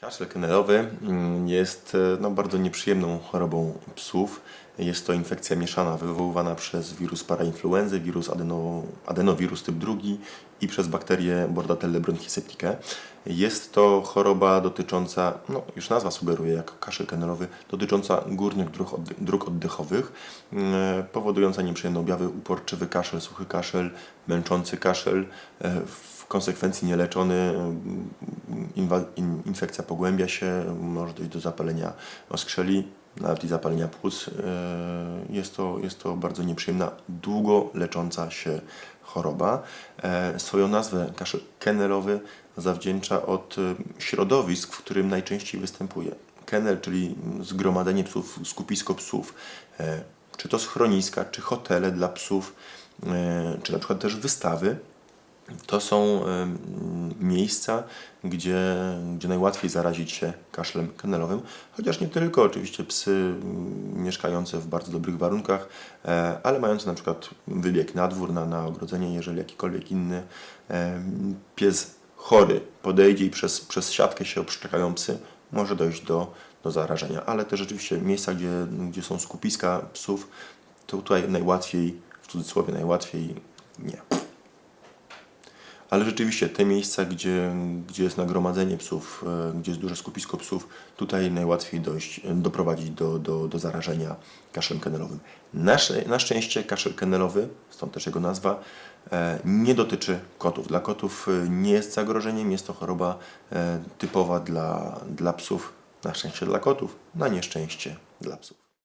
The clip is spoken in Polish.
Kaszel kennelowy mm, jest e, no, bardzo nieprzyjemną chorobą psów. Jest to infekcja mieszana wywoływana przez wirus parainfluenzy, wirus adeno, adenowirus typ 2 i przez bakterię Bordetella bronchosepticae. Jest to choroba dotycząca, no już nazwa sugeruje jako kaszel kennelowy, dotycząca górnych dróg, oddechowych, mm, powodująca nieprzyjemne objawy, uporczywy kaszel, suchy kaszel, męczący kaszel, e, w konsekwencji nieleczony mm, inwa- in, infekcja pogłębia się, może dojść do zapalenia oskrzeli, nawet i zapalenia płuc. E, Jest to, jest to bardzo nieprzyjemna, długo lecząca się choroba. E, Swoją nazwę kaszel kennelowy zawdzięcza od e, środowisk, w którym najczęściej występuje. Kennel, czyli zgromadzenie psów, skupisko psów, czy to schroniska, czy hotele dla psów, czy na przykład też wystawy, to są miejsca, gdzie, gdzie najłatwiej zarazić się kaszlem kennelowym, chociaż nie tylko, oczywiście psy mm, mieszkające w bardzo dobrych warunkach, e, ale mające na przykład wybieg na dwór, na, na ogrodzenie, jeżeli jakikolwiek inny em, pies chory podejdzie i przez, przez siatkę się obszczekają psy, może dojść do, do zarażenia. Ale też rzeczywiście miejsca, gdzie, gdzie są skupiska psów, to tutaj najłatwiej, w cudzysłowie najłatwiej nie. Ale rzeczywiście te miejsca, gdzie, gdzie jest nagromadzenie psów, e, gdzie jest duże skupisko psów, tutaj najłatwiej dojść, e, doprowadzić do, do, do zarażenia kaszlem kennelowym. Na, sz- na szczęście kaszel kennelowy, stąd też jego nazwa, e, nie dotyczy kotów. Dla kotów nie jest zagrożeniem, jest to choroba typowa dla, dla psów. Na szczęście dla kotów, na nieszczęście dla psów.